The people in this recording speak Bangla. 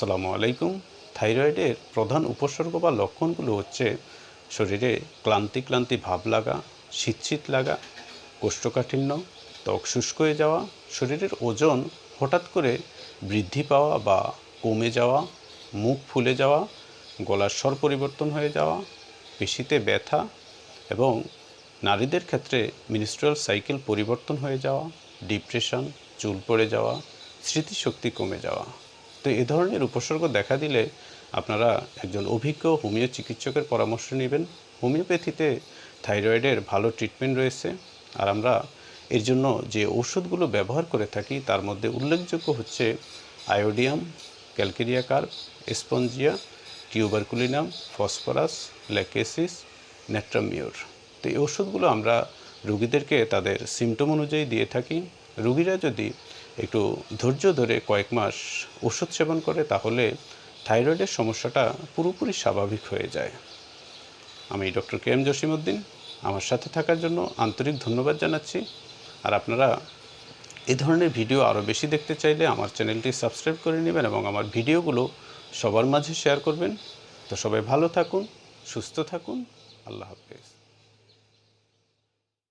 আসসালামু আলাইকুম। থাইরয়েডের প্রধান উপসর্গ বা লক্ষণগুলো হচ্ছে শরীরে ক্লান্তি ক্লান্তি ভাব লাগা শীত শীত লাগা, কোষ্ঠকাঠিন্য, ত্বক শুষ্ক হয়ে যাওয়া, শরীরের ওজন হঠাৎ করে বৃদ্ধি পাওয়া বা কমে যাওয়া, মুখ ফুলে যাওয়া, গলার স্বর পরিবর্তন হয়ে যাওয়া, পেশিতে ব্যথা এবং নারীদের ক্ষেত্রে মিনিস্ট্রাল সাইকেল পরিবর্তন হয়ে যাওয়া ডিপ্রেশন চুল পড়ে যাওয়া, স্মৃতিশক্তি কমে যাওয়া। তো এ ধরনের উপসর্গ দেখা দিলে আপনারা একজন অভিজ্ঞ হোমিও চিকিৎসকের পরামর্শ নেবেন। হোমিওপ্যাথিতে থাইরয়েডের ভালো ট্রিটমেন্ট রয়েছে আর আমরা এর জন্য যে ওষুধগুলো ব্যবহার করে থাকি তার মধ্যে উল্লেখযোগ্য হচ্ছে iodium, calcarea carb, spongia, tuberculinum, phosphorus, lachesis natrum mur তো এই ওষুধগুলো আমরা রুগীদেরকে তাদের সিমটম অনুযায়ী দিয়ে থাকি। রুগীরা যদি একটু ধৈর্য ধরে কয়েক মাস ওষুধ সেবন করে তাহলে থাইরয়েডের সমস্যাটা পুরোপুরি স্বাভাবিক হয়ে যায়। আমি ডক্টর কে এম জসিমউদ্দিন, আমার সাথে থাকার জন্য আন্তরিক ধন্যবাদ জানাচ্ছি। আর আপনারা এই ধরনের ভিডিও আরও বেশি দেখতে চাইলে আমার চ্যানেলটি সাবস্ক্রাইব করে নেবেন এবং আমার ভিডিওগুলো সবার মাঝে শেয়ার করবেন। তো সবাই ভালো থাকুন, সুস্থ থাকুন। আল্লাহ হাফেজ।